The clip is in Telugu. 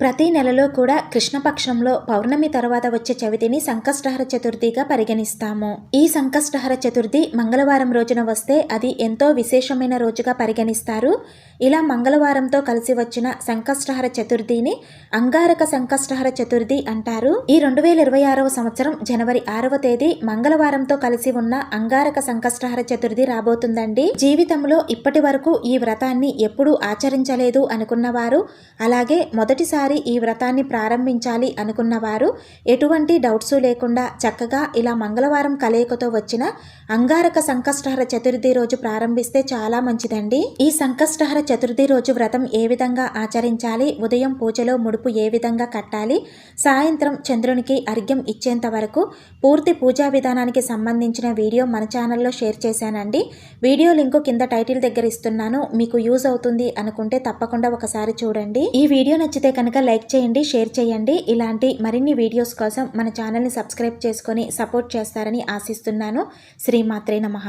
ప్రతి నెలలో కూడా కృష్ణపక్షంలో పౌర్ణమి తర్వాత వచ్చే చవితిని సంకష్టహర చతుర్థిగా పరిగణిస్తాము. ఈ సంకష్టహర చతుర్థి మంగళవారం రోజున వస్తే అది ఎంతో విశేషమైన రోజుగా పరిగణిస్తారు. ఇలా మంగళవారంతో కలిసి వచ్చిన సంకష్టహర చతుర్థిని అంగారక సంకష్టహర చతుర్థి అంటారు. ఈ రెండు వేల ఇరవై ఆరవ సంవత్సరం జనవరి ఆరవ తేదీ మంగళవారంతో కలిసి ఉన్న అంగారక సంకష్టహర చతుర్థి రాబోతుందండి. జీవితంలో ఇప్పటి వరకు ఈ వ్రతాన్ని ఎప్పుడూ ఆచరించలేదు అనుకున్నవారు అలాగే మొదటిసారి ఈ వ్రతాన్ని ప్రారంభించాలి అనుకున్నవారు ఎటువంటి డౌట్స్ లేకుండా చక్కగా ఇలా మంగళవారం కలయికతో వచ్చిన అంగారక సంకష్టహర చతుర్థి రోజు ప్రారంభిస్తే చాలా మంచిదండి. ఈ సంకష్టహర చతుర్థి రోజు వ్రతం ఏ విధంగా ఆచరించాలి? ఉదయం పూజలో ముడుపు ఏ విధంగా కట్టాలి? సాయంత్రం చంద్రునికి అర్ఘ్యం ఇచ్చేంత వరకు పూర్తి పూజా విధానానికి సంబంధించిన వీడియో మన ఛానల్లో షేర్ చేశానండి. వీడియో లింకు కింద టైటిల్ దగ్గర ఇస్తున్నాను. మీకు యూజ్ అవుతుంది అనుకుంటే తప్పకుండా ఒకసారి చూడండి. ఈ వీడియో నచ్చితే కనుక కనుక లైక్ చేయండి షేర్ చేయండి. ఇలాంటి మరిన్ని వీడియోస్ కోసం మన ఛానల్ని సబ్స్క్రైబ్ చేసుకొని సపోర్ట్ చేస్తారని ఆశిస్తున్నాను. శ్రీమాత్రే నమః.